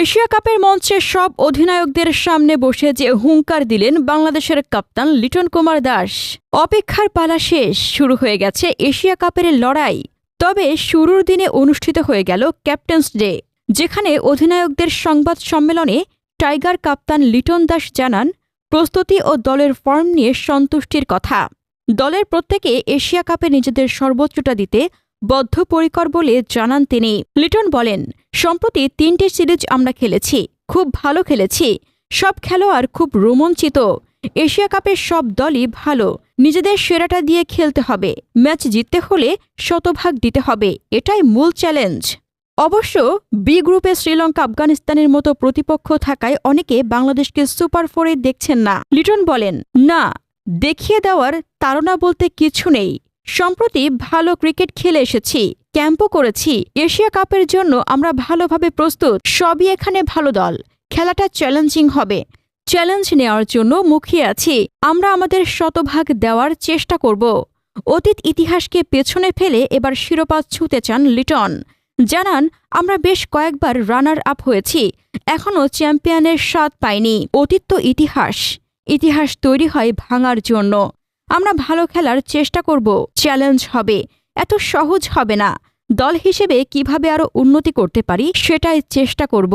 Asia কাপের মঞ্চে সব অধিনায়কদের সামনে বসে যে হুঙ্কার দিলেন বাংলাদেশের কাপ্তান লিটন কুমার দাস। অপেক্ষার পালা শেষ, শুরু হয়ে গেছে এশিয়া কাপের লড়াই। তবে শুরুর দিনে অনুষ্ঠিত হয়ে গেল ক্যাপ্টেন্স ডে, যেখানে অধিনায়কদের সংবাদ সম্মেলনে টাইগার কাপ্তান লিটন দাস জানান, প্রস্তুতি ও দলের ফর্ম নিয়ে সন্তুষ্টির কথা। দলের প্রত্যেকে এশিয়া কাপে নিজেদের সর্বোচ্চটা দিতে বদ্ধপরিকর বলে জানান তিনি। লিটন বলেন সম্প্রতি তিনটি সিরিজ আমরা খেলেছি, খুব ভালো খেলেছি। সব খেলোয়াড় খুব রোমাঞ্চিত। এশিয়া কাপের সব দলই ভালো। নিজেদের সেরাটা দিয়ে খেলতে হবে। ম্যাচ জিততে হলে শতভাগ দিতে হবে। এটাই মূল চ্যালেঞ্জ। অবশ্য বি গ্রুপে শ্রীলঙ্কা আফগানিস্তানের মতো প্রতিপক্ষ থাকায় অনেকে বাংলাদেশকে সুপার ফোরে দেখছেন না। লিটন বলেন, না, দেখিয়ে দেওয়ার তাড়না বলতে কিছু নেই। সম্প্রতি ভালো ক্রিকেট খেলে এসেছি। ক্যাম্পও করেছি। এশিয়া কাপের জন্য আমরা ভালোভাবে প্রস্তুত। সবই এখানে ভালো দল। খেলাটা চ্যালেঞ্জিং হবে। চ্যালেঞ্জ নেওয়ার জন্য মুখিয়ে আছি। আমরা আমাদের শতভাগ দেওয়ার চেষ্টা করব। অতীত ইতিহাসকে পেছনে ফেলে এবার শিরোপা ছুঁতে চান লিটন। জানান, আমরা বেশ কয়েকবার রানার আপ হয়েছি। এখনও চ্যাম্পিয়নের স্বাদ পাইনি। অতীত তো ইতিহাস। ইতিহাস তৈরি হয় ভাঙার জন্য। আমরা ভালো খেলার চেষ্টা করব। চ্যালেঞ্জ হবে। এত সহজ হবে না। দল হিসেবে কীভাবে আরও উন্নতি করতে পারি সেটাই চেষ্টা করব।